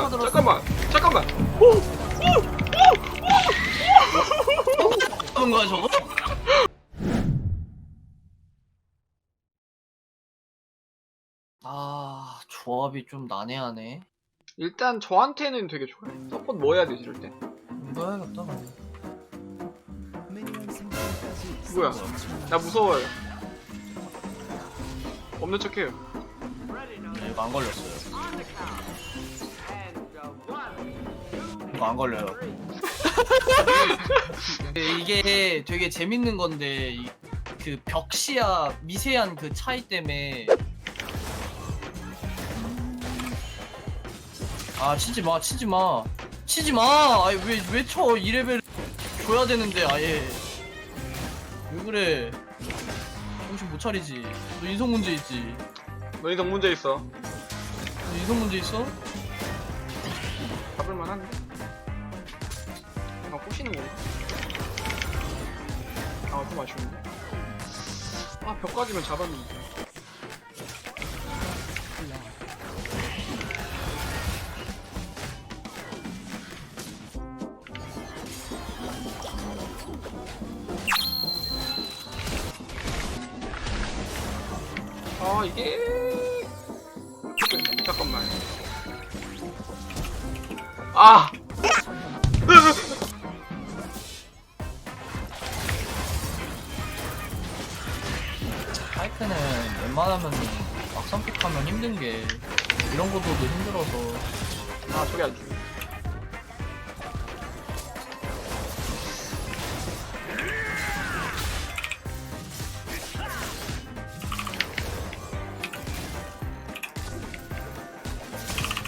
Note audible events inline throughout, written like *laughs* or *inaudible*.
잠깐만. 잠깐만 잠깐만 어떤 거야 저거? 아 조합이 좀 난해하네. 일단 저한테는 되게 좋아요 서폿 뭐 해야 되지 이럴 때 이거 해야겠다. 뭐야 나 무서워요 없는 척해요 네, 안 걸렸어요. 이거 안 걸려요. *laughs* 이게 되게 재밌는 건데 이- 그 벽시야 미세한 그 차이 때문에. 아 치지 마 치지 마. 치지 마! 아니 왜왜쳐? 2레벨 줘야 되는데 아예. 왜 그래? 정신 못 차리지. 너 인성 문제 있지? 너희도 문제 있어. 너 인성 문제 있어? 잡을만 한데 아 꼬시는 건가? 아 좀 아쉬운데? 아 벽까지면 잡았는데. 아 이게 잠깐만. 아 파이크는 웬만하면 막상 픽하면 힘든 게 이런 것도 힘들어서. 아 저게 안 죽네.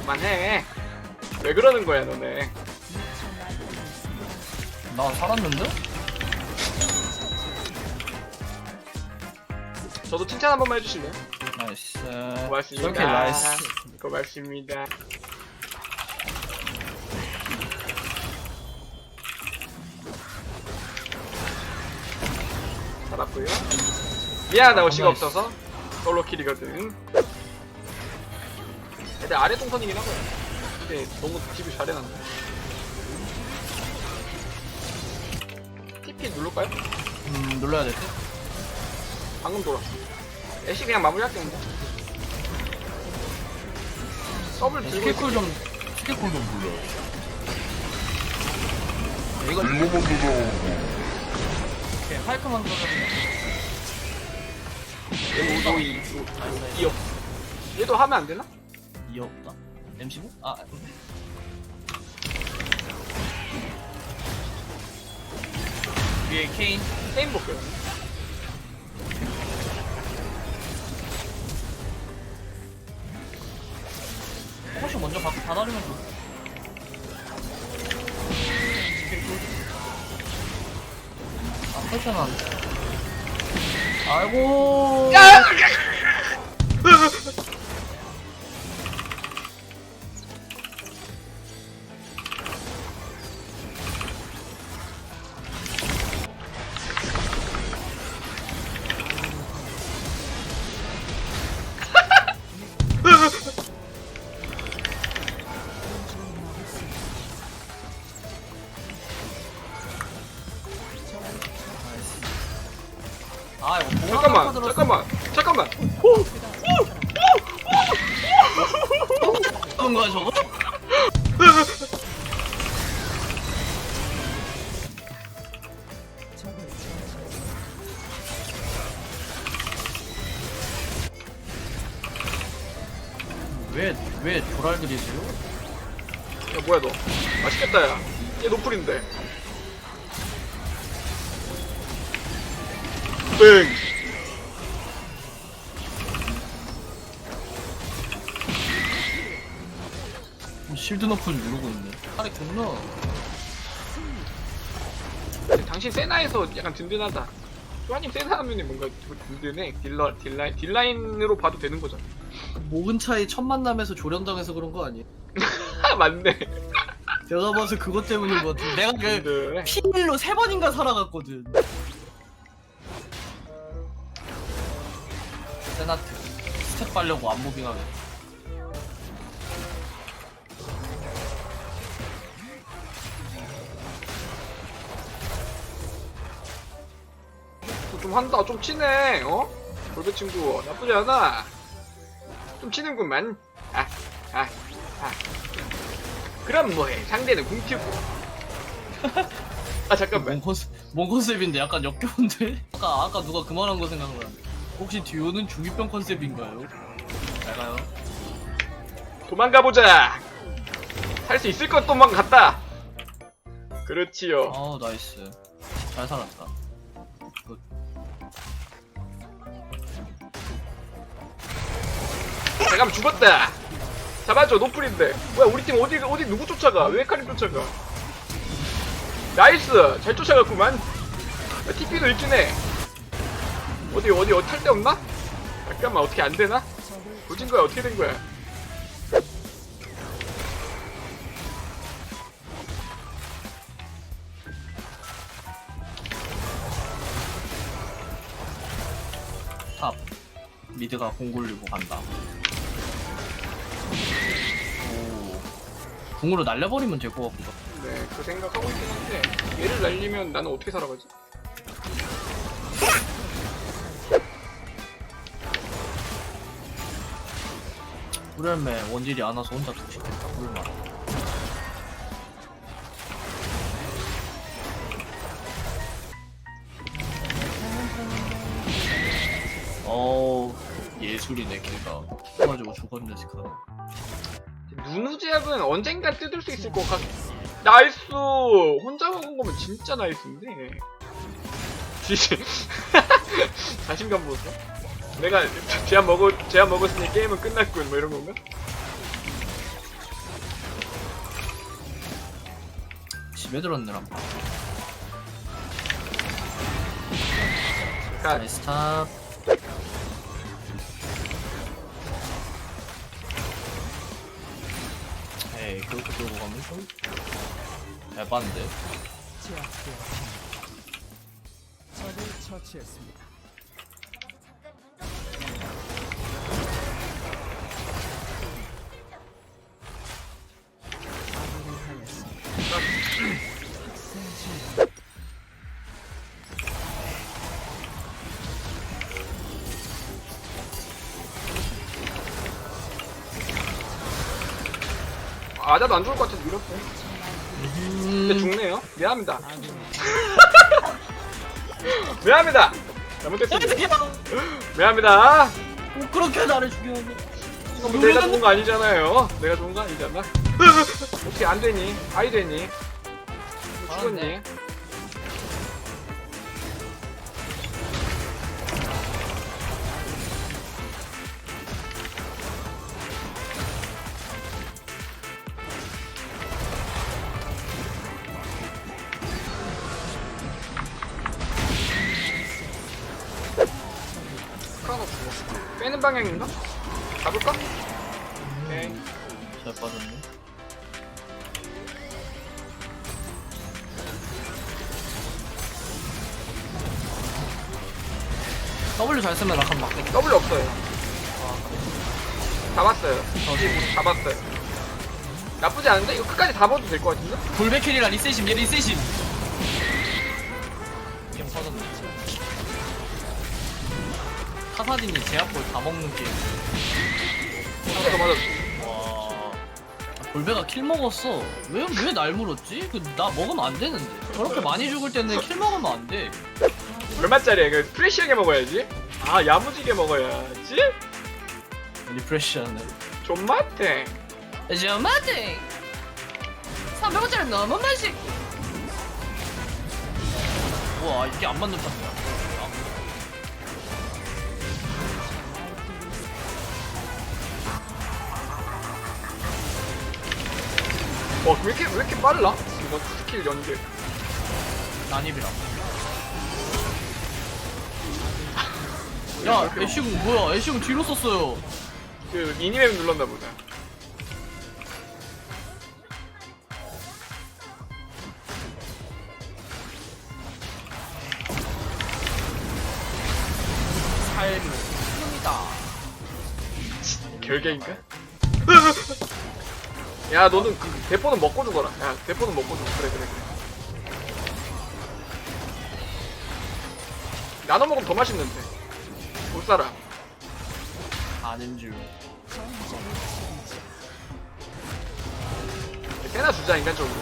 그만해. 왜 그러는 거야 너네? 나 살았는데? 저도 칭찬 한 번만 해주실래요? 나이스. 고맙습니다. 저렇게 나이스. 고맙습니다. 살았고요. 미안하다 어시가 나이스. 없어서. 솔로킬이거든. 근데 아래 동선이긴 하고요 근데 너무 집이 잘 해놨네. TP 누를까요? 음 눌러야 될 듯? 방금 돌았어 애쉬 그냥 마무리할게 근데. 더블 들고 있어. 스킬쿨 좀 스킬쿨 좀 눌러. 이거 오케이 파이크만 들어가면 얘도 이 이어 얘도 하면 안 되나? 이어 없다. M15? 아 위에 케인 게임 볼게요 받아주면 좋 아, 패션 안 돼. 아이고. 아, *laughs* 왜, 왜 조랄들이세요? 야 뭐야 너. 맛있겠다 야얘 노플인데. 땡. 실드 너프를 누르고 있네. 팔이 겠나. 당신 세나에서 약간 든든하다. 조아님 세나 하면은 뭔가 좀 든든해. 딜러 딜라인 딜라인으로 봐도 되는 거잖아 모근 차이 첫 만남에서 조련당해서 그런 거 아니에요? *laughs* 맞네. 제가 봐서 그것 때문인 것 같아. 내가 그 네. 피일로 세 번인가 살아갔거든. 세나트 스텝 빨려고 안 무빙하게. 좀 한다. 좀 치네. 어? 골배 친구 나쁘지 않아. 좀 치는구만. 아, 아, 아. 그럼 뭐해? 상대는 궁튜브. 아 잠깐만. 뭔 컨셉, 뭔 컨셉인데 약간 역겨운데? 아까 아까 누가 그 말한 거 생각나. 혹시 듀오는 중이병 컨셉인가요? 잘 가요. 도망가 보자. 살수 있을 것 도망갔다. 그렇지요. 아우 나이스. 잘 살았다. 잠깐만 죽었다. 잡아줘 노플인데. 뭐야 우리 팀 어디 어디 누구 쫓아가? 왜 카림 쫓아가? 나이스 잘 쫓아갔구만. 야, TP도 있긴 해. 어디 어디 어디 탈데 없나? 잠깐만 어떻게 안 되나? 도진 거야 어떻게 된 거야? 탑. 미드가 공 굴리고 간다. 오. 궁으로 날려버리면 될 것. 하고. 네, 그 생각하고 있긴 한데 얘를 날리면 나는 어떻게 살아가지? 후렴에 원딜이 안 와서 혼자 독식했다. 꿀맛. 어우 예술이네 걔가 가지고 죽었네 스카는 누누 제압은 언젠가 뜯을 수 있을 것 같. 나이스. 혼자 먹은 거면 진짜 나이스인데. 지지. *laughs* 자신감 보소. 내가 제압 먹을 제압 먹었으니 게임은 끝났군. 뭐 이런 건가? 집에 들었느라 자, 나이스 탑 에이 그렇게 들고 가면 좀 에반데 적을 처치했습니다. 아자도 안 좋을 것 같아서. 근데 음... 죽네요. 미안합니다. *laughs* 미안합니다. 잘못했습니다. 야, *laughs* 미안합니다. 뭐 그렇게 나를 죽여 내가 좋은 거 아니잖아요. 내가 좋은 거 아니잖아. *laughs* 어떻게 안 되니? 아이 되니? 뭐 아, 죽었니? 빼는 방향인가? 잡을까? 오케이. 잘 빠졌네 W 잘 쓰면 낙한 맞겠다 W 없어요. 잡았어요. 저기 잡았어요. 나쁘지 않은데? 이거 끝까지 잡아도 될 것 같은데? 골백킬이라 리셋임 얘 리셋임 게임 터졌네 카사딘이 제압골 다 먹는 게임 맞아, 맞아. 와 골배가 킬 먹었어 왜 왜 날 물었지? 그 나 먹으면 안 되는데 저렇게 많이 죽을 때는 킬 먹으면 안 돼 얼마짜리야? 이거 프레시하게 먹어야지. 아, 야무지게 먹어야지? 리프레시하네 존맛탱. 저마팅 300원짜리 너무 맛있 우와 이게 안 맞는 판이야 와, 왜 이렇게, 왜 이렇게 빨라? 이거 스킬 연계. 난입이라 야 애쉬궁 뭐야 애쉬궁 뒤로 썼어요 그, 미니맵 눌렀나 보다. 삶이 꿈이다 결계인가? *laughs* 야, 너는 그 대포는 먹고 죽어라. 야, 대포는 먹고 죽어. 그래, 그래, 그래. 나눠 먹으면 더 맛있는데 못 살아 아는 줄. 세나 주자 인간적으로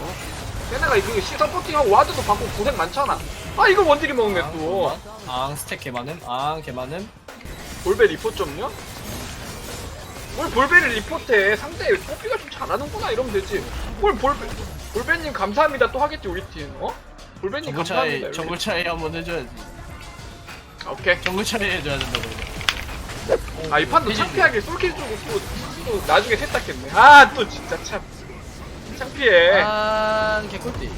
세나가 그시 서포팅하고 와드도 받고 고생 많잖아 아 이거 원딜이 먹네 또 앙 스택 개많음. 앙 개많음. 볼베 리포 좀요? 뭘 볼베를 리포트해 상대 뽀삐가 좀 잘하는구나 이러면 되지 뭘 볼베 볼베님 감사합니다 또 하겠지 우리 팀 어? 볼베님 정글 감사합니다. 정글 차이 한번 해줘야지. 오케이 정글 차이 해줘야 된다고. 아 이 판도. 창피하게 솔킬 주고 또, 또 나중에 세탁했네 아 또 진짜 참 창피해 아 개꿀띠.